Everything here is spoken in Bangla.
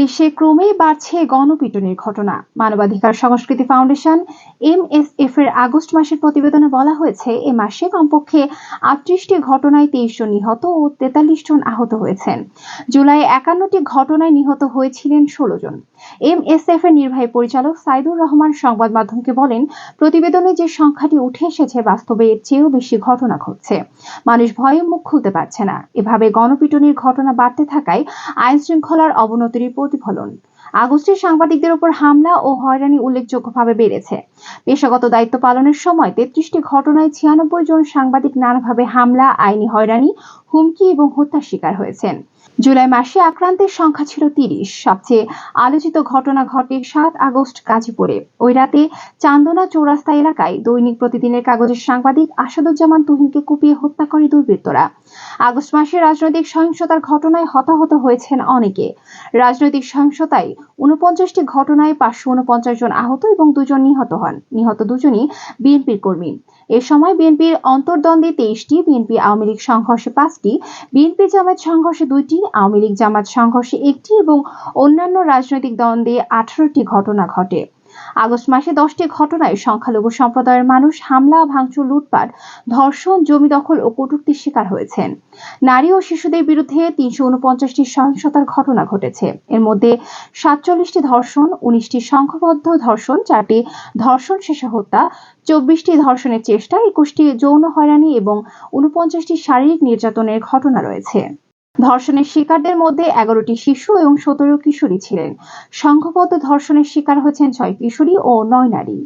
দেশে ক্রমেই বাড়ছে গণপিটুনির ঘটনা। মানবাধিকার সংস্কৃতি ফাউন্ডেশন এমএসএফ এর আগস্ট মাসের প্রতিবেদনে বলা হয়েছে, এ মাসে কমপক্ষে আটত্রিশটি ঘটনায় তেইশ জন নিহত ও তেতাল্লিশ জন আহত হয়েছেন। জুলাই একান্নটি ঘটনায় নিহত হয়েছিলেন ষোলো জন। এমএসএফ এর নির্বাহী পরিচালক সাইদুর রহমান সংবাদ মাধ্যমকে বলেন, প্রতিবেদনে যে সংখ্যাটি উঠে এসেছে বাস্তবে এর চেয়েও বেশি ঘটনা ঘটছে। মানুষ ভয়ে মুখ খুলতে পারছে না। এভাবে গণপিটুনির ঘটনা বাড়তে থাকায় আইন শৃঙ্খলার অবনতির প্রতিফলন। আগস্টে সাংবাদিকদের উপর হামলা ও হয়রানি উল্লেখযোগ্যভাবে বেড়েছে। পেশাগত দায়িত্ব পালনের সময় তেত্রিশটি ঘটনায় ছিয়ানব্বই জন সাংবাদিক নানাভাবে হামলা, আইনি হয়রানি, হুমকি এবং হত্যার শিকার হয়েছেন। জুলাই মাসে আক্রান্তের সংখ্যা ছিল তিরিশ। সবচেয়ে আলোচিত ঘটনা ঘটে সাত আগস্ট গাজীপুরে। ওই রাতে চান্দনা চৌরাস্তা এলাকায় দৈনিক প্রতিদিনের কাগজের সাংবাদিক আসাদুজ্জামান তুহিনকে কুপিয়ে হত্যা করে দুর্বৃত্তরা। আগস্ট মাসে রাজনৈতিক সহিংসতার ঘটনায় হতাহত হয়েছেন অনেকে। রাজনৈতিক সহিংসতায় উনপঞ্চাশটি ঘটনায় পাঁচশো উনপঞ্চাশ জন আহত এবং দুজন নিহত হন। নিহত দুজনই বিএনপির কর্মী। এ সময় বিএনপির অন্তর্দ্বন্দ্বে তেইশটি, বিএনপি আওয়ামী লীগ সংঘর্ষে পাঁচটি, বিএনপি জামাত সংঘর্ষে দুইটি, আওয়ামী লীগ জামাত সংঘর্ষে একটি এবং অন্যান্য রাজনৈতিক দ্বন্দ্বে আঠারোটি ঘটনা ঘটে। আগস্ট মাসে দশটি ঘটনায় সংখ্যালঘু সম্প্রদায়ের মানুষ হামলা, ভাঙচুর, লুটপাট, ধর্ষণ, জমি দখল ও কটূক্তির শিকার হয়েছেন। নারী ও শিশুদের বিরুদ্ধে তিনশো উনপঞ্চাশটি সহিংসতার ঘটনা ঘটেছে। এর মধ্যে সাতচল্লিশটি ধর্ষণ, উনিশটি সংঘবদ্ধ ধর্ষণ, চারটি ধর্ষণ শেষে হত্যা, চব্বিশটি ধর্ষণের চেষ্টা, একুশটি যৌন হয়রানি এবং উনপঞ্চাশটি শারীরিক নির্যাতনের ঘটনা রয়েছে। ধর্ষণের শিকারদের মধ্যে এগারোটি শিশু এবং সতেরো কিশোরী ছিলেন। সংঘবদ্ধ ধর্ষণের শিকার হয়েছেন ছয় কিশোরী ও নয় নারী।